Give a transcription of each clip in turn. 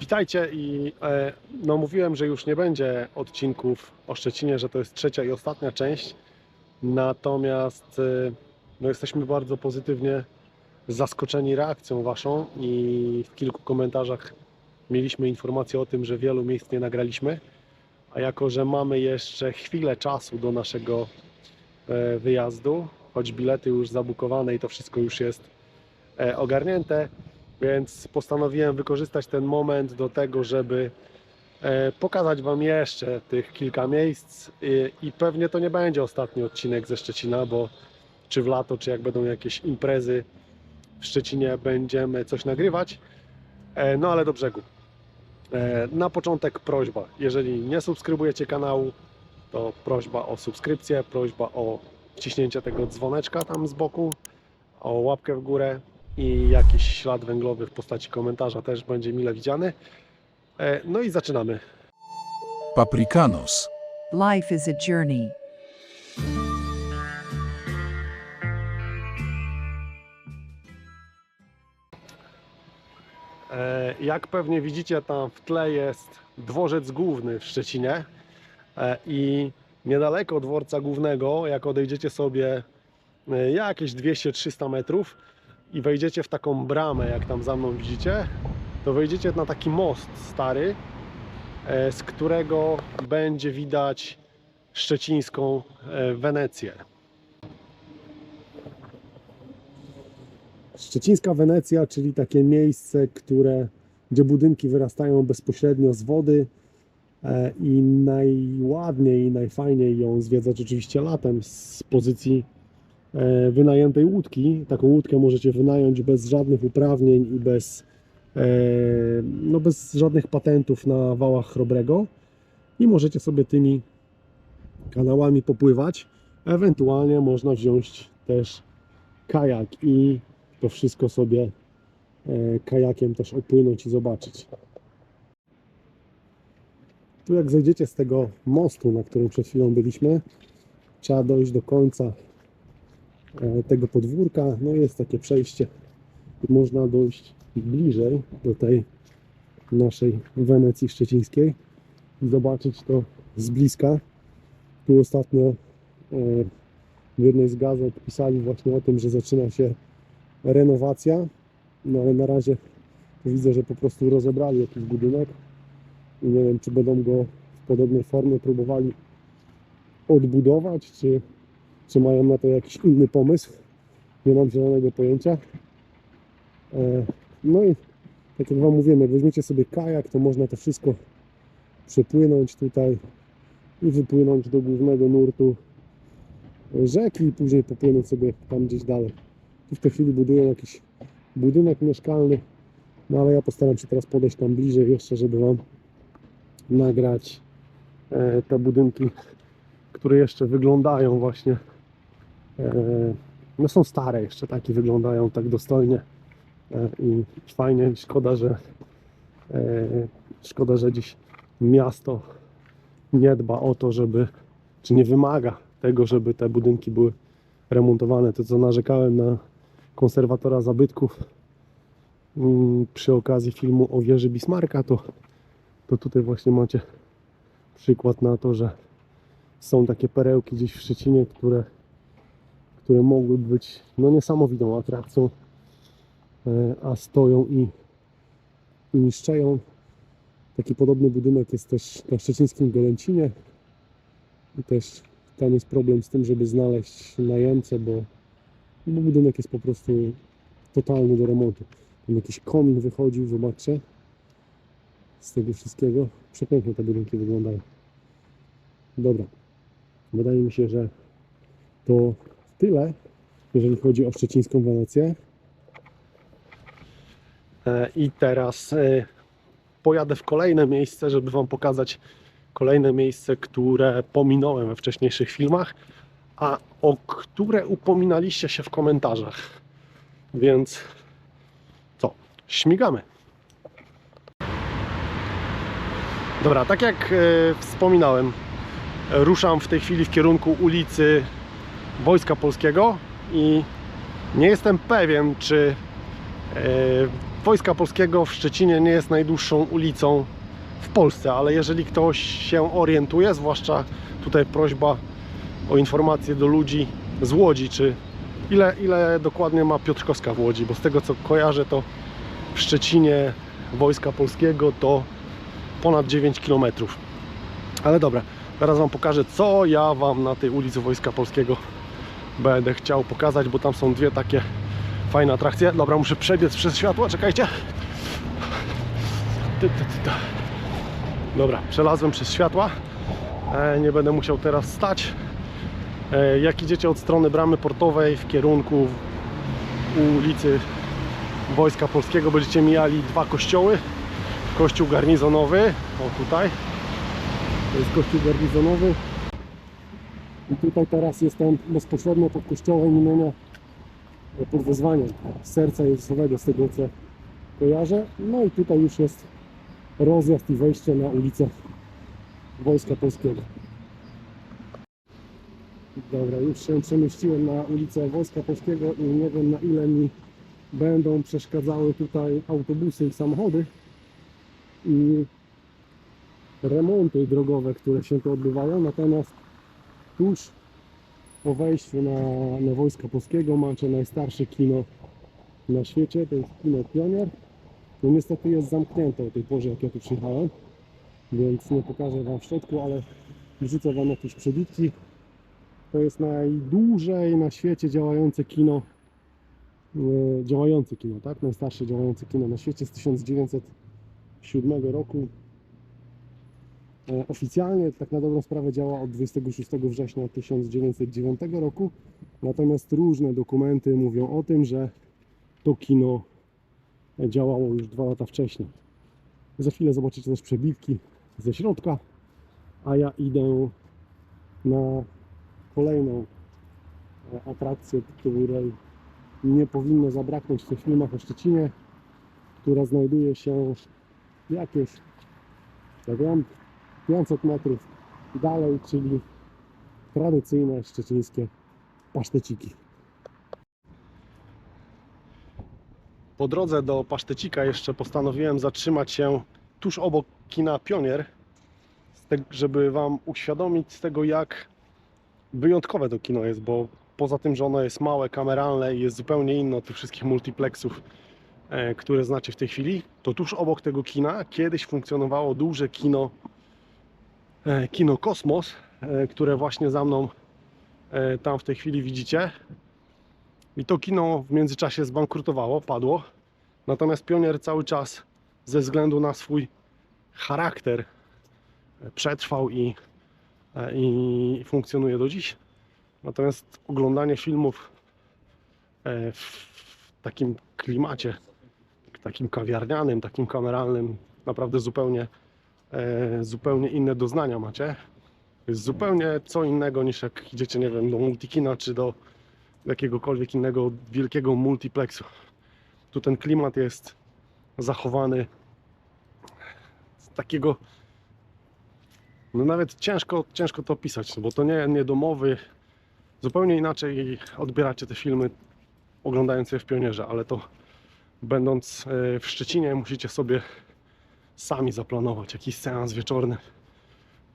Witajcie i e, no mówiłem, że już nie będzie odcinków o Szczecinie, że to jest trzecia i ostatnia część. Natomiast e, no jesteśmy bardzo pozytywnie zaskoczeni reakcją waszą i w kilku komentarzach mieliśmy informację o tym, że wielu miejsc nie nagraliśmy. A jako, że mamy jeszcze chwilę czasu do naszego e, wyjazdu, choć bilety już zabukowane i to wszystko już jest ogarnięte, więc postanowiłem wykorzystać ten moment do tego, żeby e, pokazać Wam jeszcze tych kilka miejsc. I, pewnie to nie będzie ostatni odcinek ze Szczecina, bo czy w lato, czy jak będą jakieś imprezy w Szczecinie będziemy coś nagrywać, E, no ale do brzegu. E, Na początek prośba, jeżeli nie subskrybujecie kanału, to prośba o subskrypcję, prośba o wciśnięcie tego dzwoneczka tam z boku, o łapkę w górę i jakiś ślad węglowy w postaci komentarza też będzie mile widziany. E, No i zaczynamy. Paprikanos. Life is a journey. E, Jak pewnie widzicie, tam w tle jest dworzec główny w Szczecinie E, i niedaleko dworca głównego, jak odejdziecie sobie jakieś 200-300 metrów i wejdziecie w taką bramę, jak tam za mną widzicie, to wejdziecie na taki most stary, e, z którego będzie widać szczecińską e, Wenecję. Szczecińska Wenecja, czyli takie miejsce, które, gdzie budynki wyrastają bezpośrednio z wody e, i najładniej i najfajniej ją zwiedzać oczywiście latem z pozycji wynajętej łódki. Taką łódkę możecie wynająć bez żadnych uprawnień i bez, e, no bez żadnych patentów na wałach chrobrego i możecie sobie tymi kanałami popływać. Ewentualnie można wziąć też kajak i to wszystko sobie e, kajakiem też opłynąć i zobaczyć. Tu jak zejdziecie z tego mostu, na którym przed chwilą byliśmy, trzeba dojść do końca e, tego podwórka. No jest takie przejście można dojść bliżej do tej naszej Wenecji szczecińskiej i zobaczyć to z bliska. Tu ostatnio e, w jednej z gazet pisali właśnie o tym, że zaczyna się renowacja, no ale na razie widzę, że po prostu rozebrali jakiś budynek i nie wiem, czy będą go w podobnej formie próbowali odbudować, czy, czy mają na to jakiś inny pomysł. Nie mam zielonego pojęcia. E, No i tak jak Wam mówiłem, jak weźmiecie sobie kajak, to można to wszystko przepłynąć tutaj i wypłynąć do głównego nurtu rzeki i później popłynąć sobie tam gdzieś dalej. Tu w tej chwili budują jakiś budynek mieszkalny, no ale ja postaram się teraz podejść tam bliżej jeszcze, żeby Wam nagrać e, te budynki, które jeszcze wyglądają właśnie no są stare jeszcze, takie wyglądają tak dostojnie e, i fajnie, szkoda, że e, szkoda, że dziś miasto nie dba o to, żeby czy nie wymaga tego, żeby te budynki były remontowane. To co narzekałem na konserwatora zabytków mm, przy okazji filmu o wieży Bismarcka, to, to tutaj właśnie macie przykład na to, że są takie perełki gdzieś w Szczecinie, które, które mogłyby być no, niesamowitą atrakcją, e, a stoją i, i niszczeją. Taki podobny budynek jest też na szczecińskim Golęcinie i też tam jest problem z tym, żeby znaleźć najemcę, bo, bo budynek jest po prostu totalny do remontu. Tam jakiś komin wychodził, zobaczcie, z tego wszystkiego. Przepięknie te budynki wyglądają. Dobra, wydaje mi się, że to tyle, jeżeli chodzi o szczecińską Wenecję. E, I teraz e, pojadę w kolejne miejsce, żeby Wam pokazać kolejne miejsce, które pominąłem we wcześniejszych filmach, a o które upominaliście się w komentarzach. Więc co? Śmigamy. Dobra, tak jak e, wspominałem, ruszam w tej chwili w kierunku ulicy Wojska Polskiego i nie jestem pewien, czy e, Wojska Polskiego w Szczecinie nie jest najdłuższą ulicą w Polsce, ale jeżeli ktoś się orientuje, zwłaszcza tutaj prośba o informację do ludzi z Łodzi, czy ile, ile dokładnie ma Piotrkowska w Łodzi, bo z tego co kojarzę, to w Szczecinie Wojska Polskiego to ponad 9 km. Ale dobra, teraz Wam pokażę, co ja Wam na tej ulicy Wojska Polskiego będę chciał pokazać, bo tam są dwie takie fajne atrakcje. Dobra, muszę przebiec przez światło, czekajcie. Dobra, przelazłem przez światła. E, nie będę musiał teraz stać. E, jak idziecie od strony bramy portowej w kierunku ulicy Wojska Polskiego, będziecie mijali dwa kościoły. Kościół garnizonowy, o tutaj. To jest kościół garnizonowy. I tutaj teraz jestem bezpośrednio pod kościołem imienia e, pod wezwaniem serca Jezusowego, z tego co kojarzę. No i tutaj już jest rozjazd i wejście na ulicę Wojska Polskiego. Dobra, już się przemieściłem na ulicę Wojska Polskiego i nie wiem na ile mi będą przeszkadzały tutaj autobusy i samochody i remonty drogowe, które się tu odbywają. Natomiast tuż po wejściu na, na Wojska Polskiego macie najstarsze kino na świecie, to jest kino Pionier. No niestety jest zamknięte o tej porze, jak ja tu przyjechałem, więc nie pokażę Wam w środku, ale wrzucę Wam jakieś przebitki. To jest najdłużej na świecie działające kino, e, działające kino, tak? Najstarsze działające kino na świecie z 1907 roku. Oficjalnie, tak na dobrą sprawę, działa od 26 września 1909 roku. Natomiast różne dokumenty mówią o tym, że to kino działało już dwa lata wcześniej. Za chwilę zobaczycie też przebitki ze środka, a ja idę na kolejną e, atrakcję, której nie powinno zabraknąć w tych filmach o Szczecinie, która znajduje się jakieś, jak wiem, 500 metrów dalej, czyli tradycyjne szczecińskie paszteciki. Po drodze do pasztecika jeszcze postanowiłem zatrzymać się tuż obok kina Pionier, żeby Wam uświadomić z tego, jak wyjątkowe to kino jest, bo poza tym, że ono jest małe, kameralne i jest zupełnie inne od tych wszystkich multiplexów, e, które znacie w tej chwili, to tuż obok tego kina kiedyś funkcjonowało duże kino, kino Kosmos, e, które właśnie za mną e, tam w tej chwili widzicie. I to kino w międzyczasie zbankrutowało, padło. Natomiast Pionier cały czas ze względu na swój charakter e, przetrwał i, e, i funkcjonuje do dziś. Natomiast oglądanie filmów e, w takim klimacie, takim kawiarnianym, takim kameralnym, naprawdę zupełnie, e, zupełnie inne doznania macie. Jest zupełnie co innego niż jak idziecie, nie wiem, do multikina czy do jakiegokolwiek innego wielkiego multiplexu. Tu ten klimat jest zachowany z takiego no nawet ciężko, ciężko to opisać, bo to nie, nie domowy. Zupełnie inaczej odbieracie te filmy oglądając je w Pionierze, ale to będąc e, w Szczecinie musicie sobie sami zaplanować jakiś seans wieczorny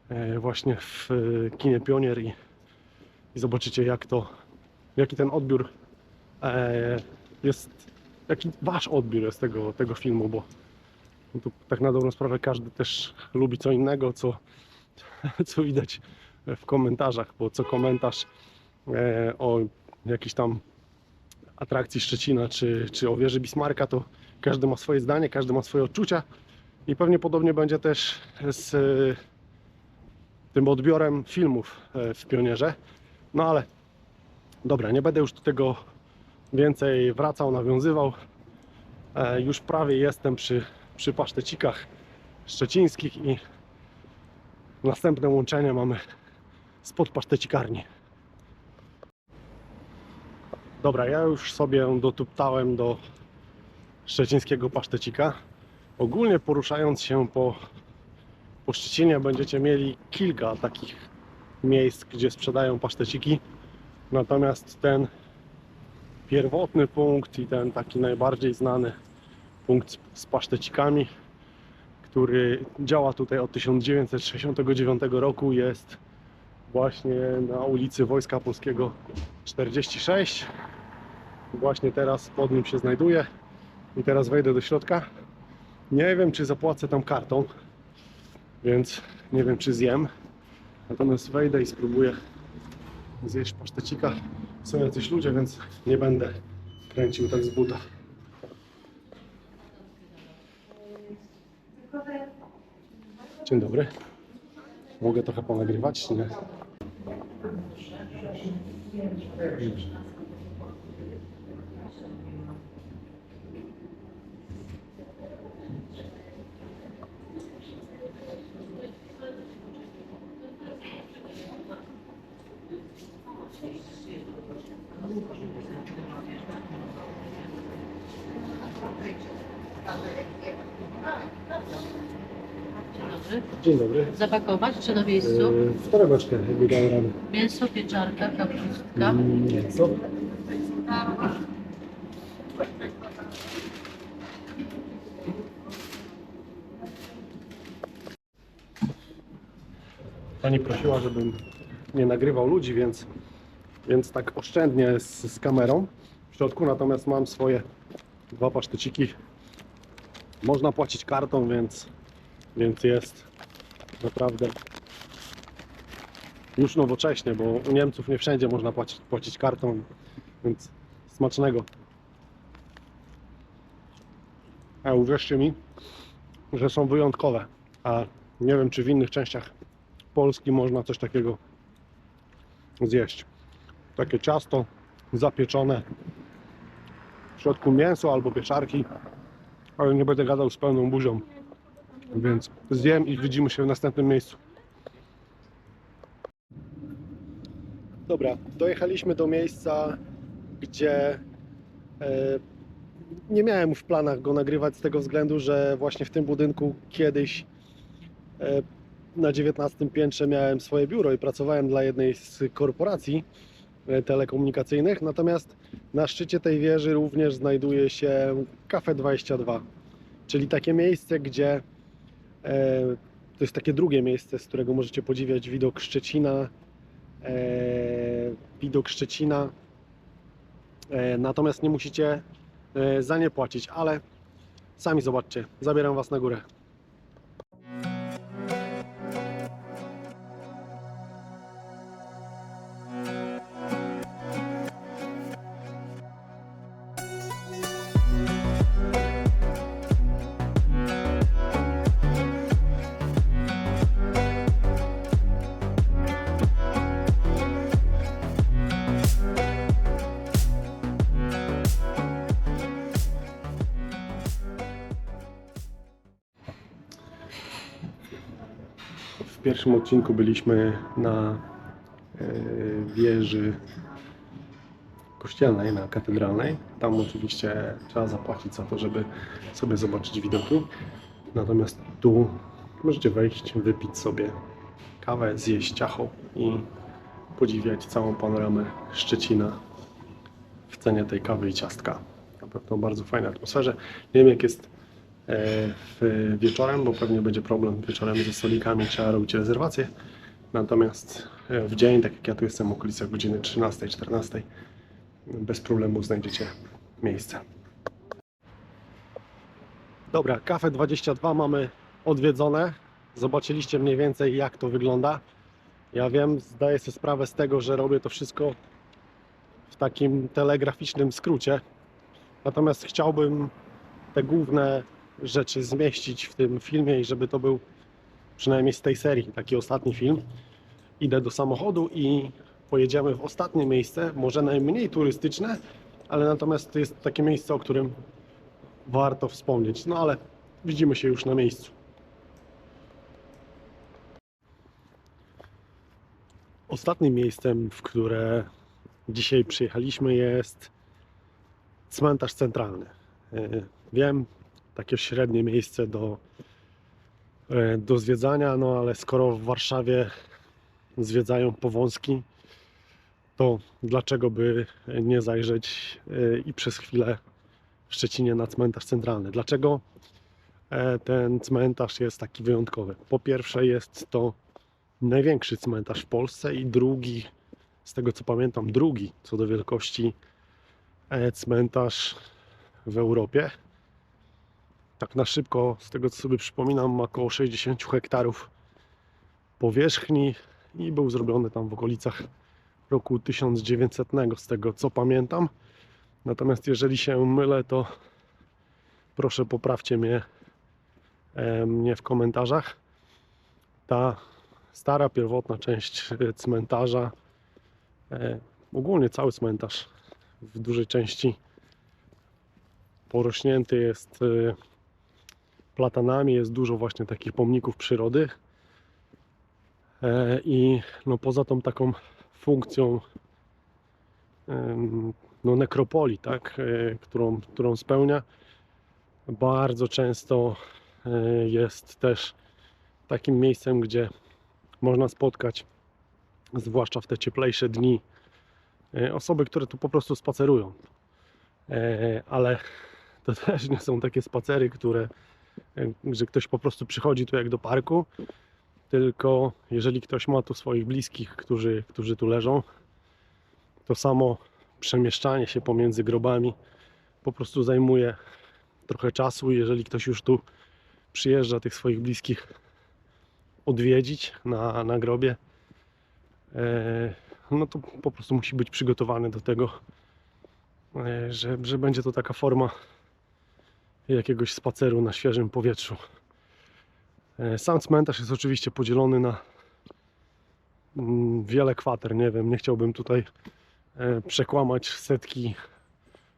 e, właśnie w e, kinie Pionier i, i zobaczycie jak to, jaki ten odbiór e, jest, jaki wasz odbiór jest tego, tego filmu, bo tu tak na dobrą sprawę każdy też lubi co innego, co, co widać w komentarzach, bo co komentarz o jakiejś tam atrakcji Szczecina czy, czy o wieży Bismarka, to każdy ma swoje zdanie, każdy ma swoje odczucia i pewnie podobnie będzie też z e, tym odbiorem filmów e, w Pionierze. No ale dobra, nie będę już do tego więcej wracał, nawiązywał. E, Już prawie jestem przy, przy pasztecikach szczecińskich i następne łączenie mamy spod pasztecikarni. Dobra, ja już sobie dotuptałem do szczecińskiego pasztecika. Ogólnie poruszając się po, po Szczecinie będziecie mieli kilka takich miejsc, gdzie sprzedają paszteciki. Natomiast ten pierwotny punkt i ten taki najbardziej znany punkt z pasztecikami, który działa tutaj od 1969 roku. Jest właśnie na ulicy Wojska Polskiego 46. Właśnie teraz pod nim się znajduję i teraz wejdę do środka. Nie wiem, czy zapłacę tam kartą, więc nie wiem, czy zjem. Natomiast wejdę i spróbuję zjeść pasztecika. Są jacyś ludzie, więc nie będę kręcił tak z buta. Dzień dobry. Mogę trochę ponagrywać, nie? Dzień dobry. Zapakować czy na miejscu? Yy, w torebeczkę, jakby radę. Mięso, pieczarka, kapustka. Mm, co? Pani prosiła, żebym nie nagrywał ludzi, więc, więc tak oszczędnie z, z kamerą w środku, natomiast mam swoje dwa paszteciki. Można płacić kartą, więc, więc jest naprawdę już nowocześnie, bo u Niemców nie wszędzie można płacić, płacić kartą, więc smacznego. A uwierzcie mi, że są wyjątkowe, a nie wiem czy w innych częściach Polski można coś takiego zjeść. Takie ciasto zapieczone, w środku mięso albo pieczarki, ale nie będę gadał z pełną buzią, więc zjem i widzimy się w następnym miejscu. Dobra, dojechaliśmy do miejsca, gdzie e, nie miałem w planach go nagrywać z tego względu, że właśnie w tym budynku kiedyś e, na 19 piętrze miałem swoje biuro i pracowałem dla jednej z korporacji e, telekomunikacyjnych. Natomiast na szczycie tej wieży również znajduje się Cafe 22, czyli takie miejsce, gdzie to jest takie drugie miejsce, z którego możecie podziwiać widok Szczecina, e, widok Szczecina. E, natomiast nie musicie e, za nie płacić, ale sami zobaczcie. Zabieram Was na górę. W pierwszym odcinku byliśmy na e, wieży kościelnej, na katedralnej. Tam oczywiście trzeba zapłacić za to, żeby sobie zobaczyć widoki. Natomiast tu możecie wejść, wypić sobie kawę, zjeść ciacho i podziwiać całą panoramę Szczecina w cenie tej kawy i ciastka. Na pewno bardzo fajnej atmosferze. Nie wiem jak jest w wieczorem, bo pewnie będzie problem wieczorem ze stolikami, trzeba robić rezerwacje. Natomiast e, w dzień, tak jak ja tu jestem w okolicach godziny 13-14, bez problemu znajdziecie miejsce. Dobra, Cafe 22 mamy odwiedzone. Zobaczyliście mniej więcej jak to wygląda. Ja wiem, zdaję sobie sprawę z tego, że robię to wszystko w takim telegraficznym skrócie. Natomiast chciałbym te główne rzeczy zmieścić w tym filmie i żeby to był przynajmniej z tej serii taki ostatni film. Idę do samochodu i pojedziemy w ostatnie miejsce, może najmniej turystyczne, ale natomiast to jest takie miejsce, o którym warto wspomnieć. No ale widzimy się już na miejscu. Ostatnim miejscem, w które dzisiaj przyjechaliśmy jest cmentarz centralny. E, Wiem, takie średnie miejsce do, e, do zwiedzania, no ale skoro w Warszawie zwiedzają powązki, to dlaczego by nie zajrzeć e, i przez chwilę w Szczecinie na cmentarz centralny. Dlaczego e, ten cmentarz jest taki wyjątkowy? Po pierwsze, jest to największy cmentarz w Polsce i drugi, z tego co pamiętam, drugi co do wielkości cmentarz w Europie. Tak na szybko, z tego co sobie przypominam, ma około 60 hektarów powierzchni i był zrobiony tam w okolicach roku 1900, z tego co pamiętam. Natomiast jeżeli się mylę, to proszę poprawcie mnie, e, mnie w komentarzach. Ta stara, pierwotna część e, cmentarza, e, ogólnie cały cmentarz w dużej części porośnięty jest e, platanami, jest dużo właśnie takich pomników przyrody. E, I no poza tą taką funkcją no, nekropolii, tak, e, którą, którą spełnia, bardzo często e, jest też takim miejscem, gdzie można spotkać, zwłaszcza w te cieplejsze dni, osoby, które tu po prostu spacerują. Ale to też nie są takie spacery, które, że ktoś po prostu przychodzi tu jak do parku, tylko jeżeli ktoś ma tu swoich bliskich, którzy, którzy tu leżą, to samo przemieszczanie się pomiędzy grobami po prostu zajmuje trochę czasu. Jeżeli ktoś już tu przyjeżdża tych swoich bliskich odwiedzić na, na grobie, e, no to po prostu musi być przygotowany do tego, e, że, że będzie to taka forma jakiegoś spaceru na świeżym powietrzu. E, Sam cmentarz jest oczywiście podzielony na mm, wiele kwater. Nie wiem, nie chciałbym tutaj e, przekłamać setki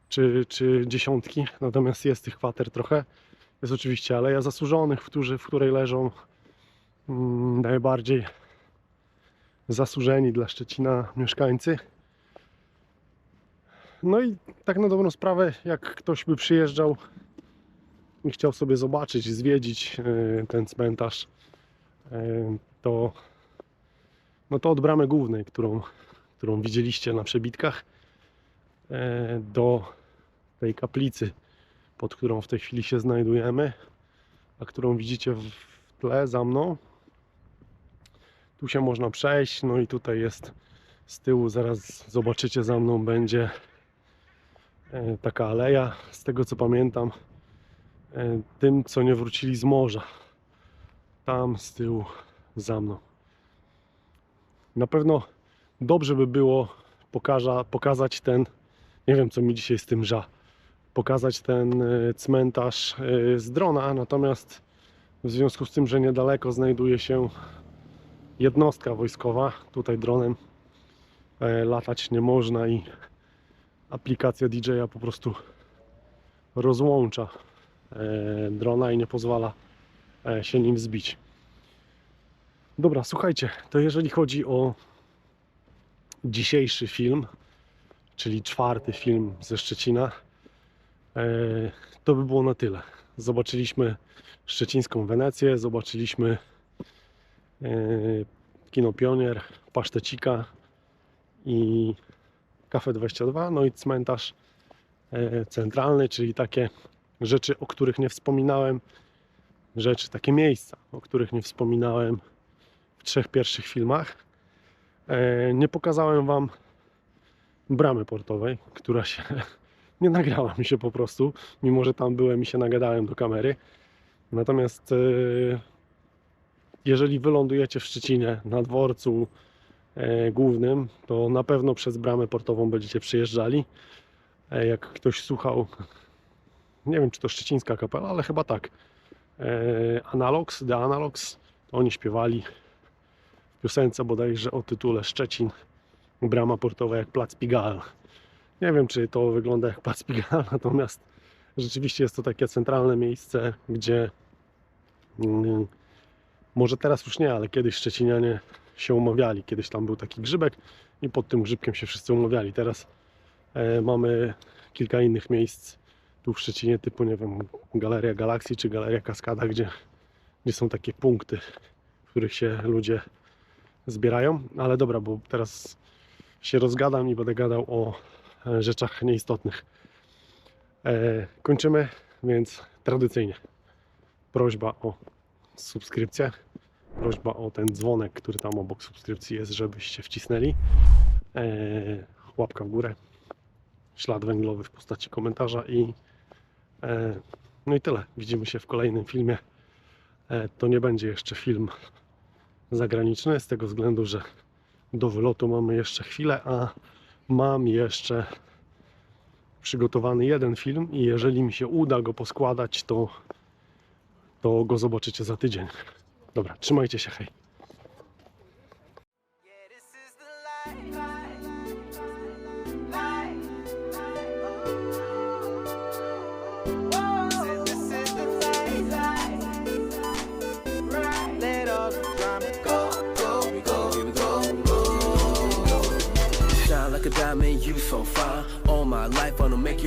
czy, czy dziesiątki, natomiast jest tych kwater trochę. Jest oczywiście Aleja Zasłużonych, w, którzy, w której leżą mm, najbardziej zasłużeni dla Szczecina mieszkańcy. No i tak na dobrą sprawę, jak ktoś by przyjeżdżał i chciał sobie zobaczyć, zwiedzić e, ten cmentarz, e, to, no to od bramy głównej, którą, którą widzieliście na przebitkach, e, do tej kaplicy, pod którą w tej chwili się znajdujemy, a którą widzicie w tle za mną. Tu się można przejść, no i tutaj jest z tyłu, zaraz zobaczycie za mną, będzie taka aleja, z tego co pamiętam, tym, co nie wrócili z morza. Tam z tyłu za mną. Na pewno dobrze by było pokaża, pokazać ten, nie wiem co mi dzisiaj z tym ża, pokazać ten e, cmentarz e, z drona, natomiast w związku z tym, że niedaleko znajduje się jednostka wojskowa, tutaj dronem e, latać nie można i aplikacja DJ-a po prostu rozłącza e, drona i nie pozwala e, się nim zbić. Dobra, słuchajcie, to jeżeli chodzi o dzisiejszy film, czyli czwarty film ze Szczecina, e, to by było na tyle. Zobaczyliśmy szczecińską Wenecję, zobaczyliśmy e, kino Pionier, Pasztecika i Kafe 22, no i cmentarz e, centralny, czyli takie rzeczy, o których nie wspominałem, rzeczy, takie miejsca, o których nie wspominałem w trzech pierwszych filmach. E, Nie pokazałem Wam bramy portowej, która się nie nagrała mi się po prostu, mimo że tam byłem i się nagadałem do kamery. Natomiast e, jeżeli wylądujecie w Szczecinie na dworcu e, głównym, to na pewno przez bramę portową będziecie przyjeżdżali. Jak ktoś słuchał, nie wiem czy to szczecińska kapela, ale chyba tak. E, Analogs, The Analogs, oni śpiewali w piosence bodajże o tytule Szczecin, brama portowa jak Plac Pigalle. Nie wiem czy to wygląda jak Plac Pigalle, natomiast rzeczywiście jest to takie centralne miejsce, gdzie mm, może teraz już nie, ale kiedyś Szczecinianie się umawiali. Kiedyś tam był taki grzybek i pod tym grzybkiem się wszyscy umawiali. Teraz e, mamy kilka innych miejsc tu w Szczecinie, typu nie wiem, Galeria Galaksji czy Galeria Kaskada, gdzie, gdzie są takie punkty, w których się ludzie zbierają. Ale dobra, bo teraz się rozgadam i będę gadał o e, rzeczach nieistotnych. E, kończymy, więc tradycyjnie prośba o subskrypcję, prośba o ten dzwonek, który tam obok subskrypcji jest, żebyście wcisnęli. E, łapka w górę, ślad węglowy w postaci komentarza i no i tyle. Widzimy się w kolejnym filmie. E, to nie będzie jeszcze film zagraniczny, z tego względu, że do wylotu mamy jeszcze chwilę, a mam jeszcze przygotowany jeden film i jeżeli mi się uda go poskładać, to, to go zobaczycie za tydzień. Dobra, trzymajcie się, hej. So fine. All my life, I'ma make you